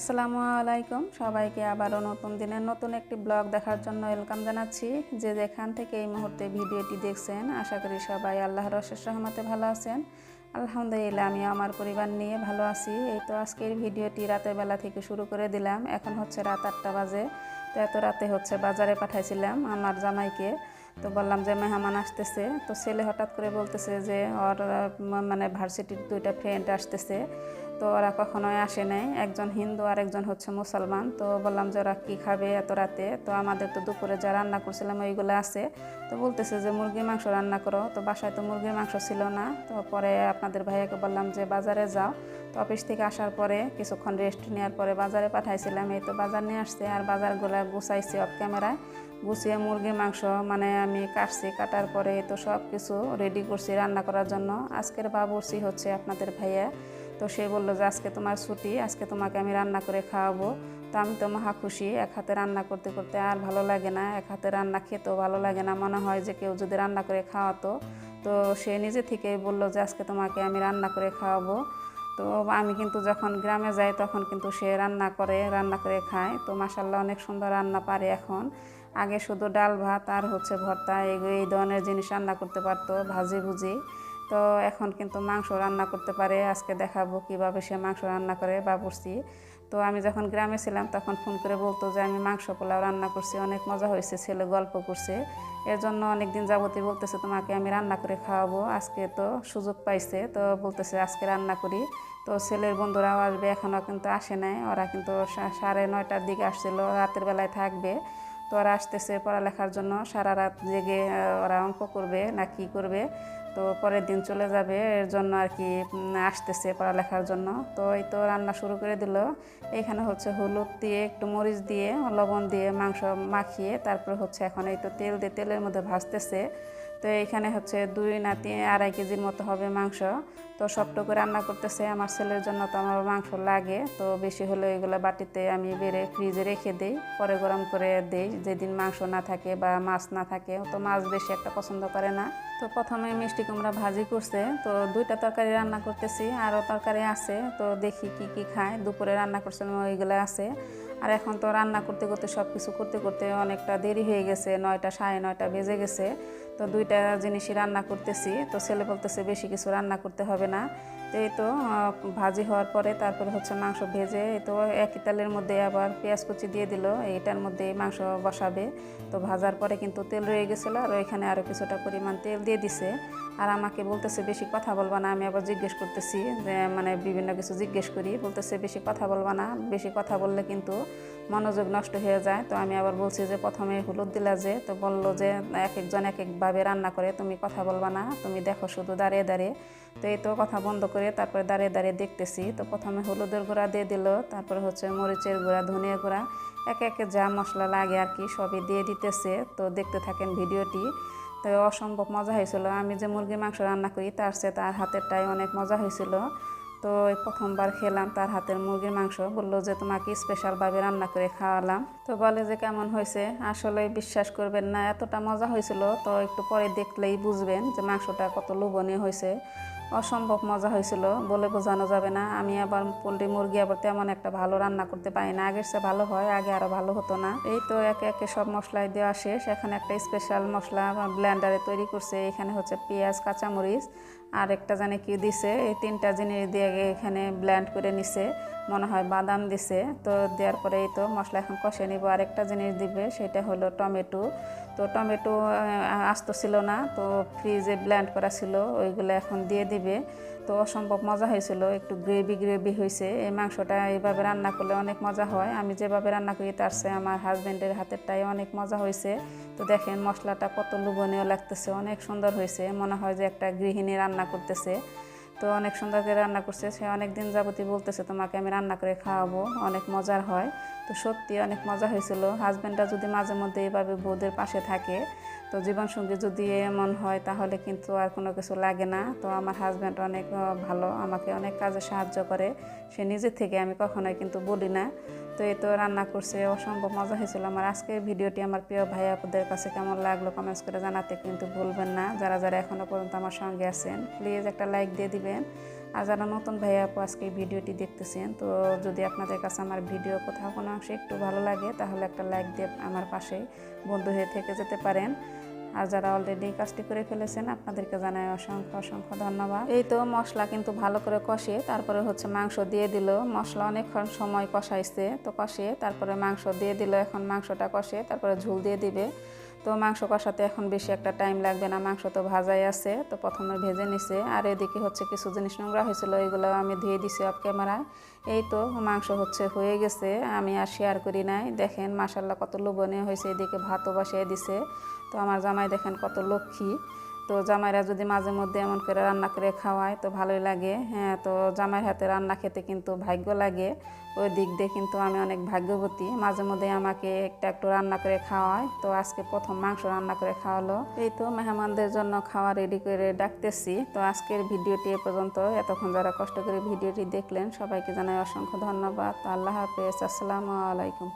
আসসালামু আলাইকুম। সবাইকে আবারও নতুন দিনের নতুন একটি ব্লগ দেখার জন্য ওয়েলকাম জানাচ্ছি। যে যেখান থেকে এই মুহূর্তে ভিডিওটি দেখছেন, আশা করি সবাই আল্লাহর অশেষ রহমতে ভালো আছেন। আলহামদুলিল্লাহ আমি আমার পরিবার নিয়ে ভালো আছি। এই তো আজকের ভিডিওটি রাতের বেলা থেকে শুরু করে দিলাম। এখন হচ্ছে রাত আটটা বাজে। তো এত রাতে হচ্ছে বাজারে পাঠাইছিলাম আমার জামাইকে। তো বললাম যে, মেহমান আসতেছে। তো ছেলে হঠাৎ করে বলতেছে যে, ওর মানে ভার্সিটির দুইটা ফ্রেন্ড আসতেছে। তো ওরা কখনোই আসে নাই। একজন হিন্দু আর একজন হচ্ছে মুসলমান। তো বললাম যে, ওরা কী খাবে এত রাতে? তো আমাদের তো দুপুরে যা রান্না করছিলাম ওইগুলো আছে। তো বলতেছে যে, মুরগির মাংস রান্না করো। তো বাসায় তো মুরগির মাংস ছিল না। তো পরে আপনাদের ভাইয়াকে বললাম যে, বাজারে যাও। তো অফিস থেকে আসার পরে কিছুক্ষণ রেস্ট নেওয়ার পরে বাজারে পাঠাইছিলাম। এই তো বাজার নিয়ে আসছে আর বাজারগুলো গুছাইছি অফ ক্যামেরায় গুছিয়ে মুরগির মাংস মানে আমি কাটছি। কাটার পরে তো সব কিছু রেডি করছি রান্না করার জন্য। আজকের বাবুর্চি হচ্ছে আপনাদের ভাইয়া। তো সে বলল যে, আজকে তোমার ছুটি, আজকে তোমাকে আমি রান্না করে খাওয়াবো। তো আমি তো মহা খুশি, এক হাতে রান্না করতে করতে আর ভালো লাগে না, এক হাতে রান্না খেতেও ভালো লাগে না। মনে হয় যে কেউ যদি রান্না করে খাওয়াতো, তো সে নিজে থেকেই বলল যে, আজকে তোমাকে আমি রান্না করে খাওয়াবো। তো আমি কিন্তু যখন গ্রামে যাই, তখন কিন্তু সে রান্না করে রান্না করে খায়। তো মাসাল্লাহ অনেক সুন্দর রান্না পারে এখন। আগে শুধু ডাল ভাত আর হচ্ছে ভর্তা, এই ধরনের জিনিস রান্না করতে পারতো ভাজি ভুজি তো এখন কিন্তু মাংস রান্না করতে পারে। আজকে দেখাবো কীভাবে সে মাংস রান্না করে বাবুর্চি তো আমি যখন গ্রামে ছিলাম তখন ফোন করে বলতো যে, আমি মাংস পোলাও রান্না করছি। অনেক মজা হয়েছে, ছেলে গল্প করছে। এর জন্য অনেক দিন যাবতীয় বলতেছে, তোমাকে আমি রান্না করে খাওয়াবো। আজকে তো সুযোগ পাইছে, তো বলতেছে, আজকে রান্না করি। তো ছেলের বন্ধুরাও আসবে এখনও কিন্তু আসে নাই। ওরা কিন্তু সাড়ে নয়টার দিকে আসছিল, রাতের বেলায় থাকবে। তো ওরা আসতেছে পড়ালেখার জন্য, সারা রাত জেগে ওরা অঙ্ক করবে না কি করবে, তো পরের দিন চলে যাবে, এর জন্য আর কি আসতেছে পড়ালেখার জন্য। তো এই তো রান্না শুরু করে দিল। এখানে হচ্ছে হলুদ দিয়ে, একটু মরিচ দিয়ে, লবণ দিয়ে মাংস মাখিয়ে, তারপর হচ্ছে এখন এই তো তেল দিয়ে তেলের মধ্যে ভাজতেছে। তো এখানে হচ্ছে দুই না তিন, আড়াই কেজির মতো হবে মাংস। তো সবটুকু রান্না করতেছে। আমার ছেলের জন্য তো আমার মাংস লাগে। তো বেশি হলে এগুলো বাটিতে আমি বেড়ে ফ্রিজে রেখে দিই, পরে গরম করে দিই। যেদিন মাংস না থাকে বা মাছ না থাকে, তো মাছ বেশি একটা পছন্দ করে না। তো প্রথমে মিষ্টি কুমড়া ভাজি করছে। তো দুইটা তরকারি রান্না করতেছি। আরও তরকারি আছে। তো দেখি কি কি খায়। দুপুরে রান্না করছিলাম ওইগুলো আছে। আর এখন তো রান্না করতে করতে সব কিছু করতে করতে অনেকটা দেরি হয়ে গেছে। নয়টা, সাড়ে নয়টা বেজে গেছে। তো দুইটা জিনিসই রান্না করতেছি। তো ছেলে বলতেছে, বেশি কিছু রান্না করতে হবে না। তো তো ভাজি হওয়ার পরে তারপরে হচ্ছে মাংস ভেজে তো একই তেলের মধ্যে আবার পেঁয়াজ কুচি দিয়ে দিল, এইটার মধ্যে মাংস বসাবে। তো ভাজার পরে কিন্তু তেল রয়ে গেছিল, আর ওইখানে আরও কিছুটা পরিমাণ তেল দিয়ে দিছে। আর আমাকে বলতেছে, বেশি কথা বলবা না। আমি আবার জিজ্ঞেস করতেছি, যে মানে বিভিন্ন কিছু জিজ্ঞেস করি। বলতেছে, বেশি কথা বলবা না। বেশি কথা বললে কিন্তু মনোযোগ নষ্ট হয়ে যায়। তো আমি আবার বলছি যে, প্রথমে হলুদ দিলা যে। তো বলল যে, এক একজন এক একভাবে রান্না করে, তুমি কথা বলবা না। তুমি দেখো শুধু দাঁড়িয়ে দাঁড়িয়ে। তো এই তো কথা বন্ধ করে তারপরে দাঁড়িয়ে দাঁড়িয়ে দেখতেছি। তো প্রথমে হলুদের গুঁড়া দিয়ে দিল, তারপরে হচ্ছে মরিচের গুঁড়া, ধনিয়া গুঁড়া, একে একে যা মশলা লাগে আর কি সবই দিয়ে দিতেছে। তো দেখতে থাকেন ভিডিওটি। তো অসম্ভব মজা হয়েছিল। আমি যে মুরগির মাংস রান্না করি, তার চেয়ে তার হাতেরটাই অনেক মজা হয়েছিল। তো প্রথমবার খেলাম তার হাতের মুরগির মাংস। বলল যে, তোমাকে স্পেশালভাবে রান্না করে খাওয়ালাম। তো বলে যে, কেমন হয়েছে? আসলে বিশ্বাস করবেন না, এতটা মজা হয়েছিল। তো একটু পরে দেখলেই বুঝবেন যে, মাংসটা কত লোভনীয় হয়েছে। অসম্ভব মজা হয়েছিল। বলে বোঝানো যাবে না। আমি আবার পোলট্রি মুরগি আবার তেমন একটা ভালো রান্না করতে পারি না। আগের চেয়ে ভালো হয়, আগে আরও ভালো হতো না। এই তো একে একে সব মশলাই দেওয়া শেষ। এখানে একটা স্পেশাল মশলা ব্লেন্ডারে তৈরি করছে। এখানে হচ্ছে পেঁয়াজ, কাঁচামরিচ আর একটা জানে কি দিছে। এই তিনটা জিনিস দিয়ে এখানে ব্লেন্ড করে নিছে। মনে হয় বাদাম দিছে। তো দেওয়ার পরে এই তো মশলা এখন কষে নিব। আরেকটা জিনিস দিবে, সেটা হলো টমেটো। তো টমেটো আস্ত ছিল না, তো ফ্রিজে ব্ল্যান্ড করা ছিল, ওইগুলো এখন দিয়ে দিবে। তো অসম্ভব মজা হয়েছিল, একটু গ্রেভি গ্রেভি হয়েছে। এই মাংসটা এইভাবে রান্না করলে অনেক মজা হয়। আমি যেভাবে রান্না করি, তার চেয়ে আমার হাজব্যান্ডের হাতেরটাই অনেক মজা হয়েছে। তো দেখেন মশলাটা কত লোভনীয় লাগতেছে, অনেক সুন্দর হয়েছে। মনে হয় যে একটা গৃহিণী রান্না করতেছে। তো অনেক সুন্দর করে রান্না করছে। সে অনেক দিন যাবতীয় বলতেছে তোমাকে আমি রান্না করে খাওয়াবো, অনেক মজার হয়। তো সত্যি অনেক মজা হয়েছিল। হাজব্যান্ডটা যদি মাঝে মধ্যে এভাবে বউদের পাশে থাকে তো জীবনসঙ্গী যদি এমন হয়, তাহলে কিন্তু আর কোনো কিছু লাগে না। তো আমার হাজব্যান্ড অনেক ভালো, আমাকে অনেক কাজে সাহায্য করে। সে নিজে থেকে আমি কখনোই কিন্তু বলি না। তো এই তো রান্না করছে, অসম্ভব মজা হয়েছিল আমার। আজকের ভিডিওটি আমার প্রিয় ভাই আপুদের কাছে কেমন লাগল কমেন্টস করে জানাতে কিন্তু ভুলবেন না। যারা যারা এখনও পর্যন্ত আমার সঙ্গে আছেন প্লিজ একটা লাইক দিয়ে দিবেন। আর যারা নতুন ভাইয়া আপু আজকে এই ভিডিওটি দেখতেছেন, তো যদি আপনাদের কাছে আমার ভিডিও কোথাও কোনো অংশে একটু ভালো লাগে, তাহলে একটা লাইক দিয়ে আমার পাশে বন্ধু হয়ে থেকে যেতে পারেন। আর যারা অলরেডি কাজটি করে ফেলেছেন, আপনাদেরকে জানাই অসংখ্য অসংখ্য ধন্যবাদ। এই তো মশলা কিন্তু ভালো করে কষিয়ে তারপরে হচ্ছে মাংস দিয়ে দিল। মশলা অনেকক্ষণ সময় কষাইছে, তো কষিয়ে তারপরে মাংস দিয়ে দিল, এখন মাংসটা কষিয়ে তারপরে ঝুল দিয়ে দিবে। তো মাংস কষাতে এখন বেশি একটা টাইম লাগবে না। মাংস তো ভাজাই আছে, তো প্রথমে ভেজে নিছে। আর এদিকে হচ্ছে কিছু জিনিস নোংরা হয়েছিল, এগুলো আমি ধুয়ে দিছি অফ ক্যামেরায় এই তো মাংস হচ্ছে হয়ে গেছে, আমি আর শেয়ার করি নাই। দেখেন মাসাল্লাহ কত লোভনীয় হয়েছে, এদিকে ভাতও বসিয়ে দিছে। তো আমার জামাই দেখেন কত লক্ষ্মী। তো জামাইরা যদি মাঝে মধ্যে এমন করে রান্না করে খাওয়ায়, তো ভালোই লাগে। হ্যাঁ তো জামাইয়ের হাতে রান্না খেতে কিন্তু ভাগ্য লাগে। ওই দিক দিয়ে কিন্তু আমি অনেক ভাগ্যবতী। মাঝে মধ্যে আমাকে একটা একটু রান্না করে খাওয়ায়, তো আজকে প্রথম মাংস রান্না করে খাওয়ালো। এই তো মেহমানদের জন্য খাওয়া রেডি করে ডাকতেছি। তো আজকের ভিডিওটি এ পর্যন্ত। এতক্ষণ যারা কষ্ট করে ভিডিওটি দেখলেন, সবাইকে জানাই অসংখ্য ধন্যবাদ। আল্লাহ হাফেজ। আসসালামু আলাইকুম।